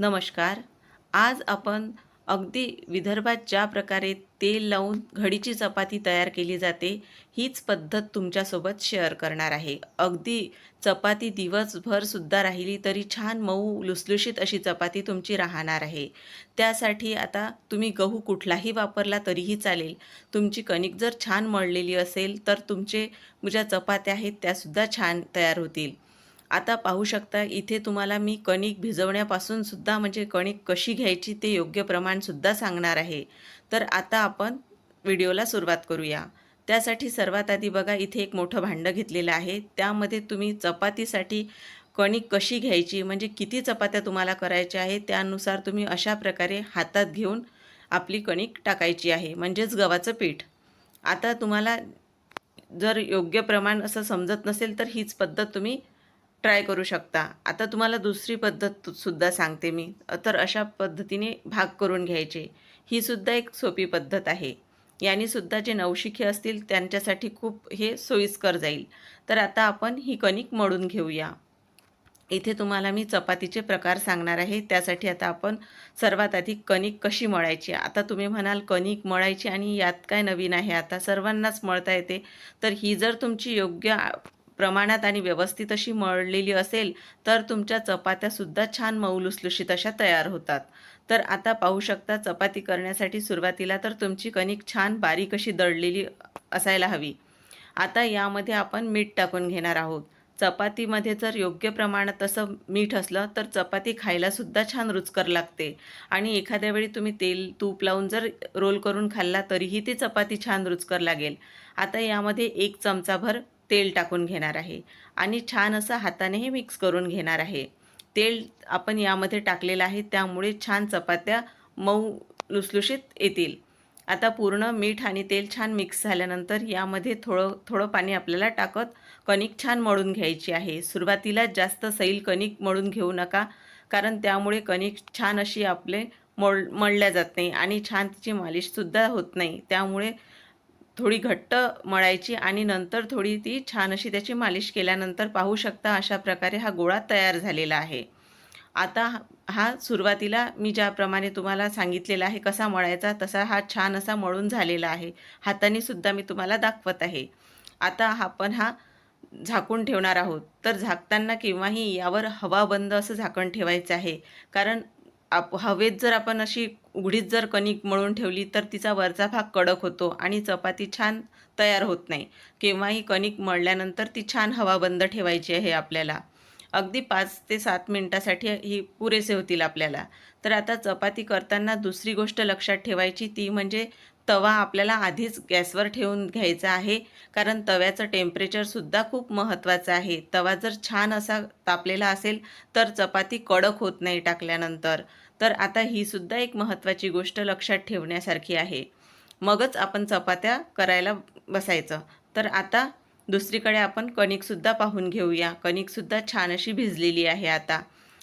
नमस्कार. आज आपण अगदी विदर्भात ज्या प्रकारे तेल लावून घडीची चपाती तयार केली जाते हीच पद्धत तुमच्यासोबत शेअर करणार आहे. अगदी चपाती दिवसभरसुद्धा राहिली तरी छान मऊ लुसलुशीत अशी चपाती तुमची राहणार आहे. त्यासाठी आता तुम्ही गहू कुठलाही वापरला तरीही चालेल. तुमची कणिक जर छान मळलेली असेल तर तुमचे ज्या चपात्या आहेत त्यासुद्धा छान तयार होतील. आता पाहू शकता इथे तुम्हाला मी कणिक भिजवण्यापासून सुद्धा म्हणजे कणिक कशी घ्यायची ते योग्य प्रमाणसुद्धा सांगणार आहे. तर आता आपण व्हिडिओला सुरुवात करूया. त्यासाठी सर्वात आधी बघा इथे एक मोठं भांडं घेतलेलं आहे. त्यामध्ये तुम्ही चपातीसाठी कणिक कशी घ्यायची म्हणजे किती चपात्या तुम्हाला करायच्या आहे त्यानुसार तुम्ही अशा प्रकारे हातात घेऊन आपली कणिक टाकायची आहे म्हणजेच गव्हाचं पीठ. आता तुम्हाला जर योग्य प्रमाण असं समजत नसेल तर हीच पद्धत तुम्ही ट्राय करू शकता. आता तुम्हाला दुसरी पद्धत सुद्धा सांगते मी. तर अशा पद्धतीने भाग करून घ्यायचे. ही सुद्धा एक सोपी पद्धत आहे. याने सुद्धा जे नवशिखे असतील त्यांच्यासाठी खूप हे सोयीस्कर जाईल. तर आता आपण ही कणिक मळून घेऊया. इथे तुम्हाला मी चपातीचे प्रकार सांगणार आहे. त्यासाठी आता आपण सर्वात आधी कणिक कशी मळायची? आता तुम्ही म्हणाल कणिक मळायची आणि यात काय नवीन आहे? आता सर्वांनाच मळता येते. तर ही जर तुमची योग्य प्रमाणात आणि व्यवस्थित अशी मळलेली असेल तर तुमच्या चपात्यासुद्धा छान मऊ लुसलुशीत अशा तयार होतात. तर आता पाहू शकता चपाती करण्यासाठी सुरुवातीला तर तुमची कणिक छान बारीक अशी दळलेली असायला हवी. आता यामध्ये आपण मीठ टाकून घेणार आहोत. चपातीमध्ये जर योग्य प्रमाणात तसं मीठ असलं तर चपाती खायलासुद्धा छान रुचकर लागते. आणि एखाद्या वेळी तुम्ही तेल तूप लावून जर रोल करून खाल्ला तरीही ती चपाती छान रुचकर लागेल. आता यामध्ये एक चमचाभर तेल टाकून घेणार आहे. आणि छान असं हातानेही मिक्स करून घेणार आहे. तेल आपण यामध्ये टाकलेलं आहे त्यामुळे छान चपात्या मऊ लुसलुशीत येतील. आता पूर्ण मीठ आणि तेल छान मिक्स झाल्यानंतर यामध्ये थोडं थोडं पाणी आपल्याला टाकत कणिक छान मळून घ्यायची आहे. सुरुवातीला जास्त सैल कणिक मळून घेऊ नका कारण त्यामुळे कणिक छान अशी आपले मळ मळल्या जात नाही आणि छान तिची मालिशसुद्धा होत नाही. त्यामुळे थोडी घट्ट मळायची आणि नंतर थोडी ती छान अशी त्याची मालिश केल्यानंतर पाहू शकता अशा प्रकारे हा गोळा तयार झालेला आहे. आता हा सुरुवातीला मी ज्याप्रमाणे तुम्हाला सांगितलेला आहे कसा मळायचा तसा हा छान असा मळून झालेला आहे. हाताने सुद्धा मी तुम्हाला दाखवत आहे. आता आपण हा झाकून ठेवणार आहोत. तर झाकताना केव्हाही यावर हवा बंद असं झाकण ठेवायचं आहे. कारण आप हवेत जर आपण अशी उघडीत जर कणिक मळून ठेवली तर तिचा वरचा भाग कडक होतो आणि चपाती छान तयार होत नाही. केव्हाही कणिक मळल्यानंतर ती छान हवा बंद ठेवायची आहे आपल्याला. अगदी पाच ते सात मिनटासाठी ही पुरेसे होतील आपल्याला. तर आता चपाती करताना दुसरी गोष्ट लक्षात ठेवायची ती म्हणजे तवा आपल्याला आधीच गॅसवर ठेवून घ्यायचा आहे. कारण तव्याचं टेम्परेचरसुद्धा खूप महत्त्वाचं आहे. तवा जर छान असा तापलेला असेल तर चपाती कडक होत नाही टाकल्यानंतर. तर आता ही सुद्धा एक महत्त्वाची गोष्ट लक्षात ठेवण्यासारखी आहे. मगच आपण चपात्या करायला बसायचं. तर आता दुसरीकडे आपण कणिकसुद्धा पाहून घेऊया. कणिकसुद्धा छान अशी भिजलेली आहे आता.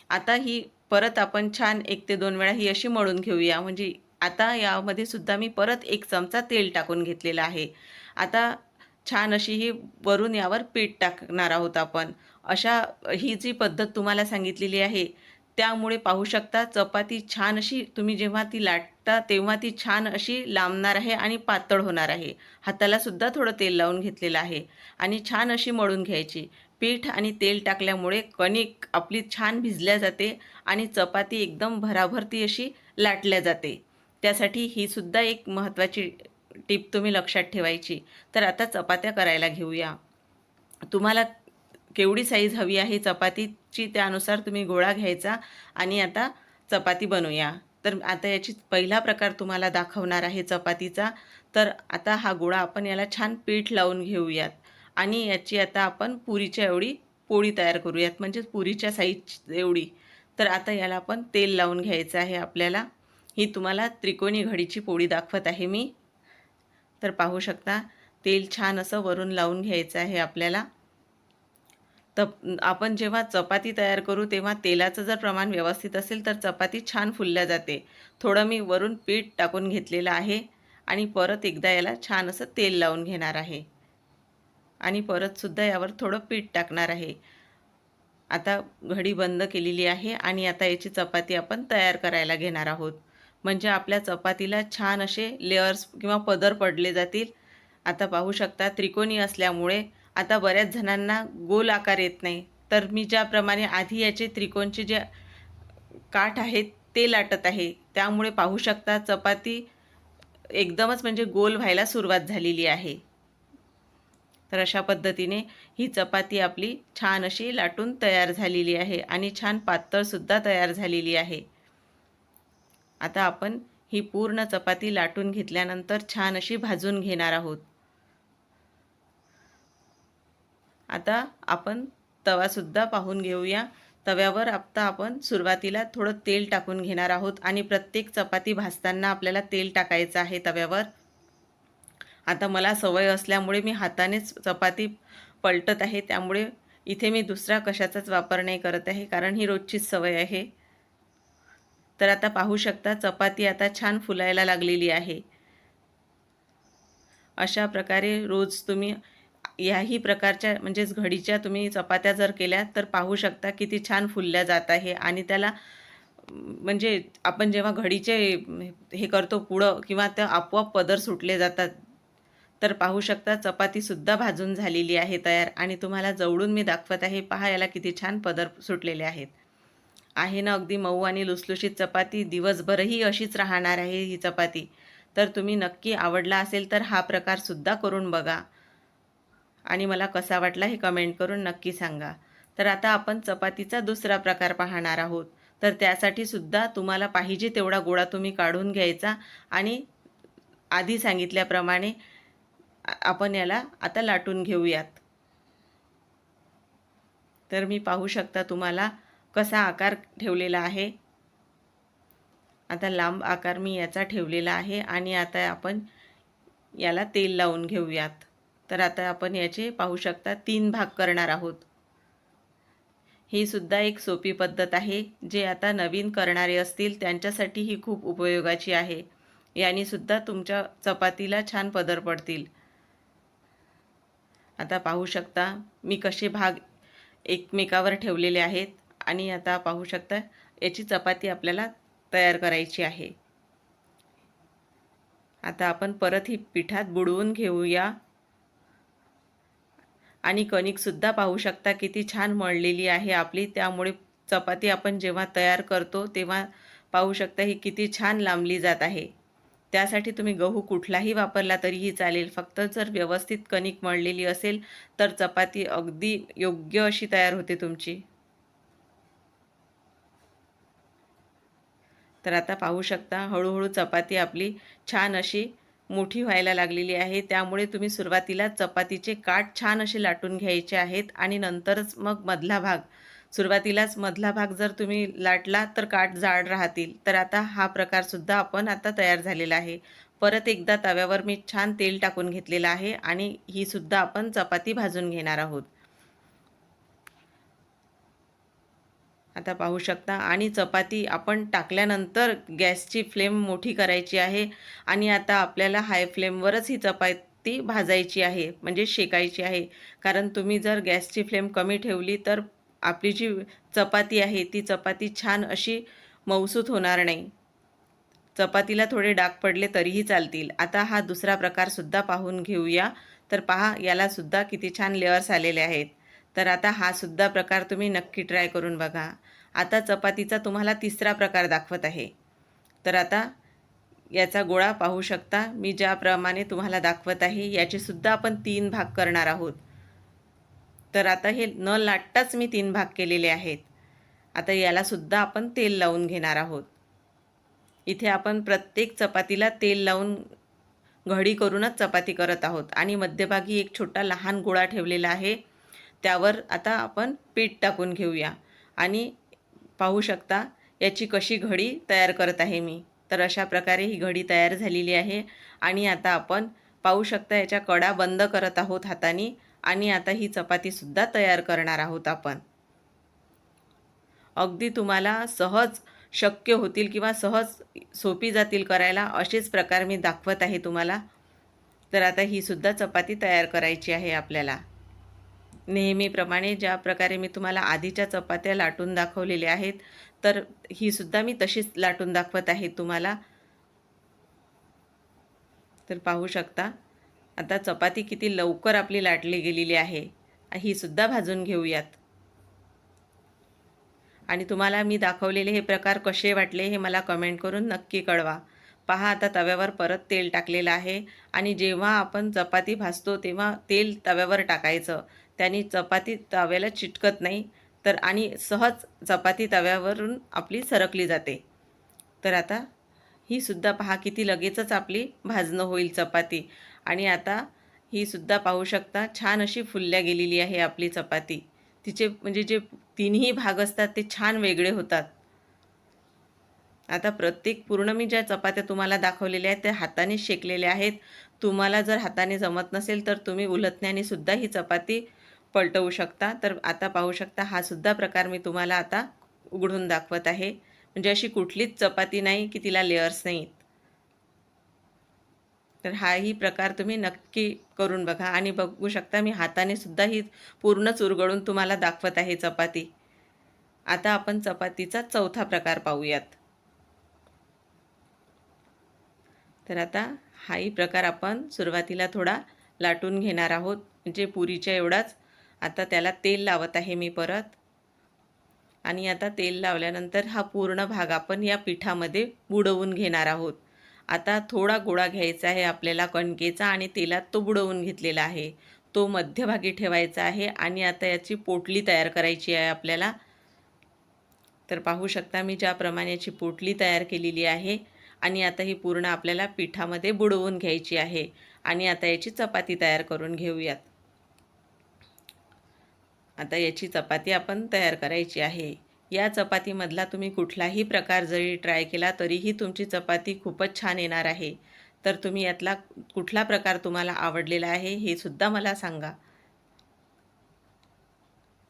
आता ही परत आपण छान एक ते दोन वेळा ही अशी मळून घेऊया. म्हणजे आता यामध्ये सुद्धा मी परत एक चमचा तेल टाकून घेतलेला आहे. आता छान अशी ही वरून यावर पीठ टाकणार आहोत आपण. अशा ही जी पद्धत तुम्हाला सांगितलेली आहे त्यामुळे पाहू शकता चपाती छान अशी तुम्ही जेव्हा ती लाटता तेव्हा ती छान अशी लांबणार आहे आणि पातळ होणार आहे. हातालासुद्धा थोडं तेल लावून घेतलेलं आहे आणि छान अशी मळून घ्यायची. पीठ आणि तेल टाकल्यामुळे कणिक आपली छान भिजल्या जाते आणि चपाती एकदम भराभर अशी लाटल्या जाते. त्यासाठी ही सुद्धा एक महत्त्वाची टीप तुम्ही लक्षात ठेवायची. तर आता चपात्या करायला घेऊया. तुम्हाला केवढी साईज हवी आहे चपातीची त्यानुसार तुम्ही गोळा घ्यायचा आणि आता चपाती बनवूया. तर आता याची पहिला प्रकार तुम्हाला दाखवणार आहे चपातीचा. तर आता हा गोळा आपण याला छान पीठ लावून घेऊयात आणि याची आता आपण पुरीच्या एवढी पोळी तयार करूयात. म्हणजे पुरीच्या साईज एवढी. तर आता याला आपण तेल लावून घ्यायचं आहे आपल्याला. ही तुम्हाला त्रिकोणी घडीची पोळी दाखवत आहे मी. तर पाहू शकता तेल छान असं वरून लावून घ्यायचं आहे आपल्याला. तर आपण जेव्हा चपाती तयार करू तेव्हा तेलाचं जर प्रमाण व्यवस्थित असेल तर चपाती छान फुलल्या जाते. थोडं मी वरून पीठ टाकून घेतलेलं आहे आणि परत एकदा याला छान असं तेल लावून घेणार आहे. आणि परतसुद्धा यावर थोडं पीठ टाकणार आहे. आता घडी बंद केलेली आहे आणि आता याची चपाती आपण तयार करायला घेणार आहोत. म्हणजे आपल्या चपातीला छान असे लेअर्स किंवा पदर पडले जातील. आता पाहू शकता त्रिकोणी असल्यामुळे आता बऱ्याच जणांना गोल आकार येत नाही. तर मी ज्याप्रमाणे आधी याचे त्रिकोणचे जे काठ आहेत ते लाटत आहे. त्यामुळे पाहू शकता चपाती एकदमच म्हणजे गोल व्हायला सुरुवात झालेली आहे. तर अशा पद्धतीने ही चपाती आपली छान अशी लाटून तयार झालेली आहे आणि छान पातळसुद्धा तयार झालेली आहे. आता आपण ही पूर्ण चपाती लाटून घेतल्यानंतर छान अशी भाजून घेणार आहोत. आता आपण तवासुद्धा पाहून घेऊया. तव्यावर आता आपण सुरुवातीला थोडं तेल टाकून घेणार आहोत आणि प्रत्येक चपाती भाजताना आपल्याला तेल टाकायचं आहे तव्यावर. आता मला सवय असल्यामुळे मी हातानेच चपाती पलटत आहे. त्यामुळे इथे मी दुसरा कशाचाच वापर नाही करत आहे कारण ही रोजचीच सवय आहे. तर आता पाहू शकता चपाती आता छान फुलायला लागलेली आहे. अशा प्रकारे रोज तुम्ही याही प्रकारच्या म्हणजेच घडीच्या तुम्ही चपात्या जर केल्या तर पाहू शकता किती छान फुलल्या जात आहे आणि त्याला म्हणजे आपण जेव्हा घडीचे हे करतो पुढं किंवा त्या आपोआप पदर सुटले जातात तर पाहू शकता चपातीसुद्धा भाजून झालेली आहे तयार. आणि तुम्हाला जवळून मी दाखवत आहे पहा याला किती छान पदर सुटलेले आहेत. आहे ना? अगदी मऊ आणि लुसलुशीत चपाती. दिवसभरही अशीच राहणार आहे ही चपाती. तर तुम्ही नक्की आवडला असेल तर हा प्रकारसुद्धा करून बघा. आणि मला कसा वाटला हे कमेंट करून नक्की सांगा. तर आता आपण चपातीचा दुसरा प्रकार पाहणार आहोत. तर त्यासाठी सुद्धा तुम्हाला पाहिजे तेवढा गोळा तुम्ही काढून घ्यायचा. आणि आधी सांगितल्याप्रमाणे आपण याला आता लाटून घेऊयात. तर मी पाहू शकता तुम्हाला कसा आकार ठेवलेला आहे? आता लांब आकार मी याचा ठेवलेला आहे आणि आता आपण याला तेल लावून घेऊयात. तर आता आपण याचे पाहू शकता तीन भाग करणार आहोत. ही सुद्धा एक सोपी पद्धत आहे जे आता नवीन करणारे असतील त्यांच्यासाठी ही खूप उपयोगाची आहे. याने सुद्धा तुमच्या चपातीला छान पदर पडतील. आता पाहू शकता मी कसे भाग एकमेकावर ठेवलेले आहेत. आणि आता पाहू शकता याची चपाती आपल्याला तयार करायची आहे. आता आपण परत ही पिठात बुडवून घेऊया. आणि कणिकसुद्धा पाहू शकता किती छान मळलेली आहे आपली. त्यामुळे चपाती आपण जेव्हा तयार करतो तेव्हा पाहू शकता ही किती छान लांबली जात आहे. त्यासाठी तुम्ही गहू कुठलाही वापरला तरीही चालेल. फक्त जर व्यवस्थित कणिक मळलेली असेल तर चपाती अगदी योग्य अशी तयार होते तुमची. तर आता पाहू शकता हळूहळू चपाती आपली छान अशी मोठी व्हायला लागलेली आहे. त्यामुळे तुम्ही सुरुवातीला चपातीचे काठ छान असे लाटून घ्यायचे आहेत आणि नंतरच मग मधला भाग. सुरुवातीलाच मधला भाग जर तुम्ही लाटला तर काठ जाड राहतील. तर आता हा प्रकारसुद्धा आपण आता तयार झालेला आहे. परत एकदा तव्यावर मी छान तेल टाकून घेतलेलं आहे आणि ही सुद्धा आपण चपाती भाजून घेणार आहोत. आता पाहू शकता. आणि चपाती आपण टाकल्यानंतर गॅसची फ्लेम मोठी करायची आहे. आणि आता आपल्याला हाय फ्लेमवरच ही चपाती भाजायची आहे म्हणजे शेकायची आहे. कारण तुम्ही जर गॅसची फ्लेम कमी ठेवली तर आपली जी चपाती आहे ती चपाती छान अशी मौसूत होणार नाही. चपातीला थोडे डाग पडले तरीही चालतील. आता हा दुसरा प्रकारसुद्धा पाहून घेऊया. तर पहा यालासुद्धा किती छान लेअर्स आलेले आहेत. तर आता हा सुद्धा प्रकार तुम्ही नक्की ट्राय करून बघा. आता चपातीचा तुम्हाला तिसरा प्रकार दाखवत आहे. तर आता याचा गोळा पाहू शकता. मी ज्याप्रमाणे तुम्हाला दाखवत आहे याचेसुद्धा आपण तीन भाग करणार आहोत. तर आता हे न लाटताच मी तीन भाग केलेले आहेत. आता यालासुद्धा आपण तेल लावून घेणार आहोत. इथे आपण प्रत्येक चपातीला तेल लावून घडी करूनच चपाती करत आहोत. आणि मध्यभागी एक छोटा लहान गोळा ठेवलेला आहे. त्यावर आता आपण पीठ टाकून घेऊया. आणि पाहू शकता याची कशी घडी तयार करत आहे मी. तर अशा प्रकारे ही घडी तयार झालेली आहे. आणि आता आपण पाहू शकता याच्या कडा बंद करत आहोत हाताने. आणि आता ही चपातीसुद्धा तयार करणार आहोत आपण. अगदी तुम्हाला सहज शक्य होतील किंवा सहज सोपी जातील करायला असेच प्रकार मी दाखवत आहे तुम्हाला. तर आता ही सुद्धा चपाती तयार करायची आहे आपल्याला. नेहमीप्रमाणे ज्या प्रकारे मी तुम्हाला आधीच्या चपात्या लाटून दाखवलेल्या आहेत तर ही सुद्धा मी तशीच लाटून दाखवत आहे तुम्हाला. तर पाहू शकता आता चपाती किती लवकर आपली लाटली गेलेली आहे ही सुद्धा भाजून घेऊयात. आणि तुम्हाला मी दाखवलेले हे प्रकार कसे वाटले हे मला कमेंट करून नक्की कळवा. पहा आता तव्यावर परत तेल टाकलेलं आहे आणि जेव्हा आपण चपाती भाजतो तेव्हा तेल तव्यावर टाकायचं. त्याने चपाती तव्याला चिटकत नाही तर आणि सहज चपाती तव्यावरून आपली सरकली जाते. तर आता ही सुद्धा पहा किती लगेचच आपली भाजणं होईल चपाती. आणि आता ही सुद्धा पाहू शकता छान अशी फुलल्या गेलेली आहे आपली चपाती. तिचे म्हणजे जे तिन्ही भाग असतात ते छान वेगळे होतात. आता प्रत्येक पूर्ण मी ज्या चपात्या तुम्हाला दाखवलेल्या आहेत त्या हाताने शेकलेल्या आहेत. तुम्हाला जर हाताने जमत नसेल तर तुम्ही उलटण्याने सुद्धा ही चपाती पलटवू शकता. तर आता पाहू शकता हा सुद्धा प्रकार मी तुम्हाला आता उघडून दाखवत आहे. म्हणजे अशी कुठलीच चपाती नाही की तिला लेअर्स नाहीत तर हाही प्रकार तुम्ही नक्की करून बघा. आणि बघू शकता मी हाताने सुद्धा ही पूर्ण चुरगळून तुम्हाला दाखवत आहे चपाती. आता आपण चपातीचा चौथा प्रकार पाहूयात. तर आता हाही प्रकार आपण सुरुवातीला थोडा लाटून घेणार आहोत. म्हणजे पुरीच्या एवढाच आता त्याला तेल लावत आहे मी परत. आणि आता तेल लावल्यानंतर हा पूर्ण भाग आपण या पिठामध्ये बुडवून घेणार आहोत. आता थोडा गोळा घ्यायचा आहे आपल्याला कणकेचा आणि तेलात तो बुडवून घेतलेला आहे. तो मध्यभागी ठेवायचा आहे आणि आता याची पोटली तयार करायची आहे आपल्याला. तर पाहू शकता मी ज्याप्रमाणे याची पोटली तयार केलेली आहे. आणि आता ही पूर्ण आपल्याला पिठामध्ये बुडवून घ्यायची आहे. आणि आता याची चपाती तयार करून घेऊयात. आता याची चपाती आपण तयार करायची आहे. या चपातीमधला तुम्ही कुठलाही प्रकार जरी ट्राय केला तरीही तुमची चपाती खूपच छान येणार आहे. तर तुम्ही यातला कुठला प्रकार तुम्हाला आवडलेला आहे हे सुद्धा मला सांगा.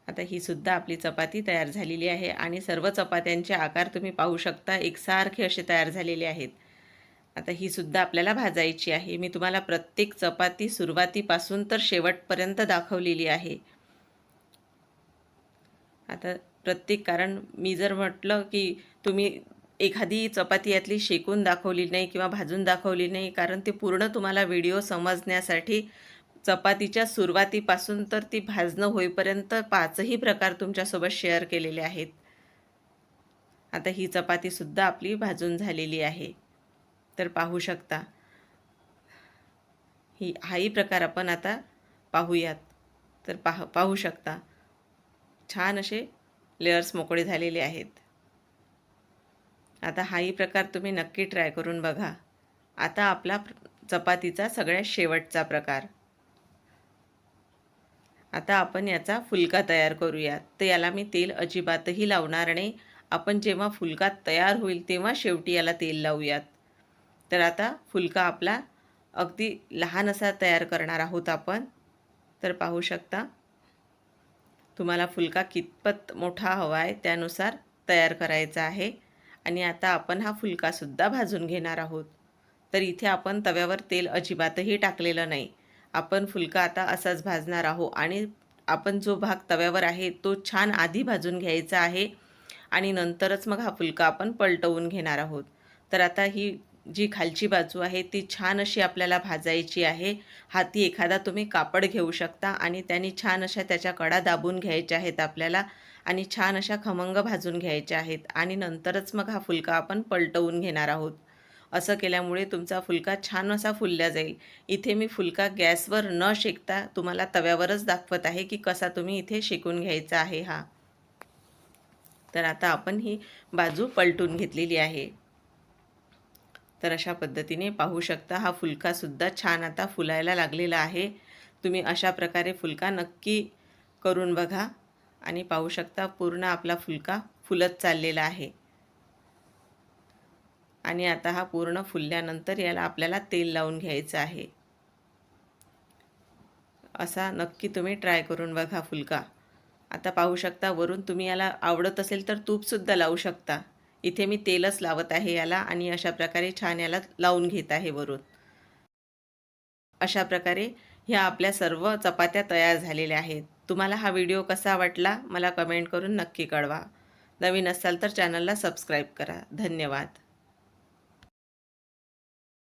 आता ही सुद्धा आपली चपाती तयार झालेली आहे आणि सर्व चपात्यांचे आकार तुम्ही पाहू शकता एकसारखे असे तयार झालेले आहेत. आता ही सुद्धा आपल्याला भाजायची आहे. मी तुम्हाला प्रत्येक चपाती सुरुवातीपासून तर शेवटपर्यंत दाखवलेली आहे. आता प्रत्येक कारण मी जर म्हटलं की तुम्ही एखादी चपाती यातली शेकून दाखवली नाही किंवा भाजून दाखवली नाही कारण ते पूर्ण तुम्हाला व्हिडिओ समजण्यासाठी चपातीच्या सुरुवातीपासून तर ती भाजणं होईपर्यंत पाचही प्रकार तुमच्यासोबत शेअर केलेले आहेत. आता ही चपातीसुद्धा आपली भाजून झालेली आहे. तर पाहू शकता. ही हाही प्रकार आपण आता पाहूयात. तर पाह पाहू शकता. छान असे लेअर्स मोकळे झालेले आहेत. आता हाही प्रकार तुम्ही नक्की ट्राय करून बघा. आता आपला चपातीचा सगळ्यात शेवटचा प्रकार. आता आपण याचा फुलका तयार करूयात तर याला मी तेल अजिबातही लावणार नाही. आपण जेव्हा फुलका तयार होईल तेव्हा शेवटी याला तेल लावूयात. तर आता फुलका आपला अगदी लहान असा तयार करणार आहोत आपण. तर पाहू शकता. तुम्हाला फुलका कितपत मोठा हवा आहे त्यानुसार तयार करायचा आहे. आणि आता आपण हा फुलकासुद्धा भाजून घेणार आहोत. तर इथे आपण तव्यावर तेल अजिबातही टाकलेलं नाही. आपण फुलका आता असाच भाजणार आहोत आणि आपण जो भाग तव्यावर आहे तो छान आधी भाजून घ्यायचा आहे. आणि नंतरच मग हा फुलका आपण पलटवून घेणार आहोत. तर आता ही जी खालची बाजू आहे ती छान अशी आपल्याला भाजायची आहे. हाती एखादा तुम्ही कापड घेऊ शकता आणि त्यांनी छान अशा त्याच्या कडा दाबून घ्यायच्या आहेत आपल्याला आणि छान अशा खमंग भाजून घ्यायच्या आहेत आणि नंतरच मग हा फुलका आपण पलटवून घेणार आहोत. असं केल्यामुळे तुमचा फुलका छान असा फुलल्या जाईल. इथे मी फुलका गॅसवर न शेकता तुम्हाला तव्यावरच दाखवत आहे की कसा तुम्ही इथे शेकून घ्यायचा आहे हा. तर आता आपण ही बाजू पलटून घेतलेली आहे. तर अशा पद्धतीने पाहू शकता. हा फुलकासुद्धा छान आता फुलायला लागलेला आहे. तुम्ही अशा प्रकारे फुलका नक्की करून बघा आणि पाहू शकता पूर्ण आपला फुलका फुलत चाललेला आहे. आणि आता हा पूर्ण फुलल्यानंतर याला आपल्याला तेल लावून घ्यायचं आहे. असा नक्की तुम्ही ट्राय करून बघा फुलका. आता पाहू शकता वरून तुम्ही याला आवडत असेल तर तूपसुद्धा लावू शकता. इथे मी तेलच लावत आहे याला आणि अशा प्रकारे छान याला लावून घेत आहे वरून. अशा प्रकारे ह्या आपल्या सर्व चपात्या तयार झालेल्या आहेत. तुम्हाला हा व्हिडिओ कसा वाटला मला कमेंट करून नक्की कळवा. नवीन असाल तर चॅनलला सबस्क्राईब करा. धन्यवाद.